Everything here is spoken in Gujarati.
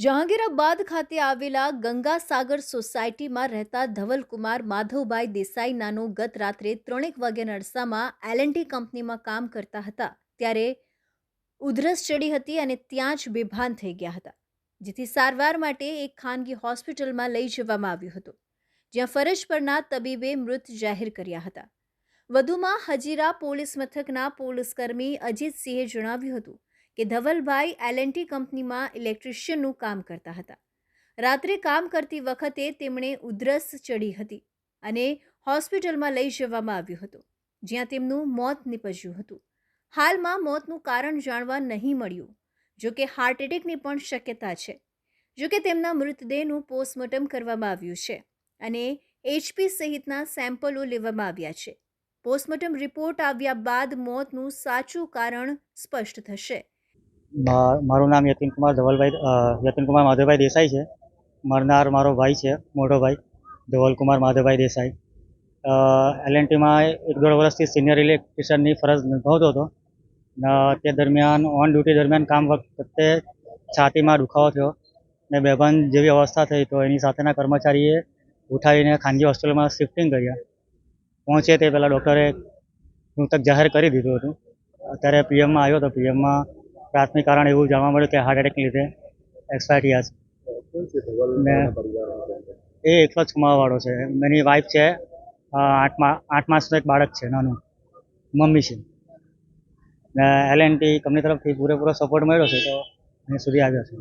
જહાંગીરાબાદ ખાતે આવેલા ગંગાસાગર સોસાયટીમાં રહેતા ધવલકુમાર માધવભાઈ દેસાઈ નાનો ગત રાત્રે ત્રણેક વાગ્યાના અરસામાં એલએનટી કંપનીમાં કામ કરતા હતા. ત્યારે ઉધરસ ચડી હતી અને ત્યાં જ બેભાન થઈ ગયા હતા. જેથી સારવાર માટે એક ખાનગી હોસ્પિટલમાં લઈ જવામાં આવ્યું હતું. જ્યાં ફરજ પરના તબીબે મૃત જાહેર કર્યા હતા. વધુમાં હજીરા પોલીસ મથકના પોલીસકર્મી અજીતસિંહે જણાવ્યું હતું કે ધવલભાઈ એલએનટી કંપનીમાં ઇલેક્ટ્રિશિયનનું કામ કરતા હતા. રાત્રે કામ કરતી વખતે તેમણે ઉધરસ ચડી હતી અને હોસ્પિટલમાં લઈ જવામાં આવ્યું હતું, જ્યાં તેમનું મોત નીપજ્યું હતું. હાલમાં મોતનું કારણ જાણવા નહીં મળ્યું, જો કે હાર્ટ એટેકની પણ શક્યતા છે. જો કે તેમના મૃતદેહનું પોસ્ટમોર્ટમ કરવામાં આવ્યું છે અને એચપી સહિતના સેમ્પલો લેવામાં આવ્યા છે. પોસ્ટમોર્ટમ રિપોર્ટ આવ્યા બાદ મોતનું સાચું કારણ સ્પષ્ટ થશે. મારું નામ યતિનકુમાર ધવલભાઈ યતિનકુમાર માધવભાઈ દેસાઈ છે. મરનાર મારો ભાઈ છે, મોટો ભાઈ ધવલકુમાર માધવભાઈ દેસાઈ. એલ એન ટીમાં એક દોઢ વર્ષથી સિનિયર ઇલેક્ટ્રિશિયનની ફરજ નિભાવતો હતો. તે દરમિયાન ઓન ડ્યુટી દરમિયાન કામ વખતે છાતીમાં દુખાવો થયો ને બેભાન જેવી અવસ્થા થઈ તો એની સાથેના કર્મચારીએ ઉઠાવીને ખાનગી હોસ્પિટલમાં શિફ્ટિંગ કર્યા. પહોંચે તે પહેલાં ડૉક્ટરે મૃતક જાહેર કરી દીધું હતું. અત્યારે પીએમમાં આવ્યો તો પીએમમાં પ્રાથમિક કારણ એવું જાણવા મળ્યું કે હાર્ટ એટેકને લીધે એક્સપાયર થયા છે. ને એ એકલો જ કમાવાવાળો છે. એની વાઈફ છે આઠમા આઠ માસનું એક બાળક છે નાનું. મમ્મી છે. ને એલ એન્ડ ટી કંપની તરફથી પૂરેપૂરો સપોર્ટ મળ્યો છે તો અહીં સુધી આવ્યો છે.